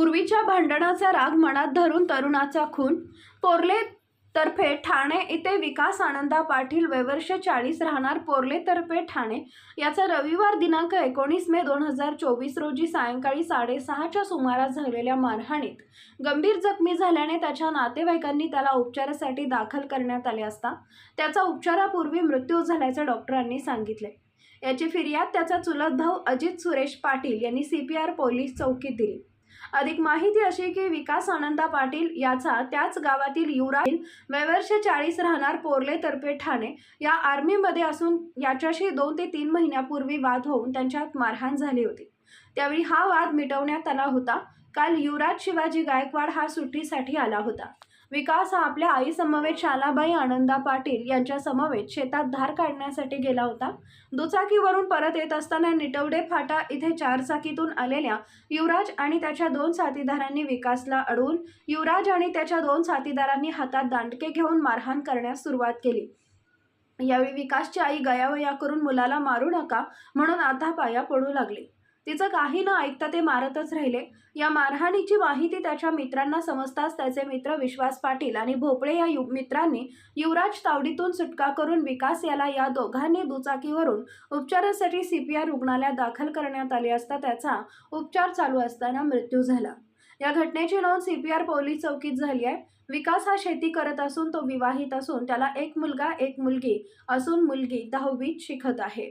पूर्वीच्या भांडणाचा राग मनात धरून तरुणाचा खून. पोर्ले तर्फे ठाणे येथे विकास आनंदा पाटील वयवर्ष चाळीस राहणार पोर्ले तर्फे ठाणे. याचा रविवार दिनांक एकोणीस मे दोन हजार चोवीस रोजी सायंकाळी साडेसहाच्या सुमारास झालेल्या मारहाणीत गंभीर जखमी झाल्याने त्याच्या नातेवाईकांनी त्याला उपचारासाठी दाखल करण्यात आले असता त्याचा उपचारापूर्वी मृत्यू झाल्याचे डॉक्टरांनी सांगितले. याची फिर्याद त्याचा चुलत भाऊ अजित सुरेश पाटील यांनी सी पी आर पोलीस चौकीत दिली. अधिक माहिती अशी की विकास आनंदा पाटील याचा त्याच गावातील युवराज वयवर्ष चाळीस राहणार पोर्ले तर्फे ठाणे. या आर्मीमध्ये असून याच्याशी दोन ते तीन महिन्यापूर्वी वाद होऊन त्यांच्यात मारहाण झाली होती. त्यावेळी हा वाद मिटवण्यात आला होता. काल युवराज शिवाजी गायकवाड हा सुट्टीसाठी आला होता. विकास हा आपल्या आईसमवेत शालाबाई आनंदा पाटील यांच्या समवेत शेतात धार काढण्यासाठी गेला होता. दुचाकीवरून परत येत असताना निटवडे फाटा इथे चारचाकीतून आलेल्या युवराज आणि त्याच्या दोन साथीदारांनी विकासला अडवून युवराज आणि त्याच्या दोन साथीदारांनी हातात दांडके घेऊन मारहाण करण्यास सुरुवात केली. यावेळी विकासची आई गयावया करून मुलाला मारू नका म्हणून आता पाया पडू लागली. तिचं काही न ऐकता ते मारतच राहिले. या मारहाणीची माहिती त्याच्या मित्रांना समजताच त्याचे मित्र विश्वास पाटील आणि भोपळे या यु मित्रांनी युवराज तावडीतून सुटका करून विकास याला या दोघांनी दुचाकीवरून उपचारासाठी सी पी आर रुग्णालयात दाखल करण्यात आले असता त्याचा उपचार चालू असताना मृत्यू झाला. या घटनेची नोंद सी पी आर पोलीस चौकीत झाली आहे. विकास हा शेती करत असून तो विवाहित असून त्याला एक मुलगा एक मुलगी असून मुलगी दहावीत शिकत आहे.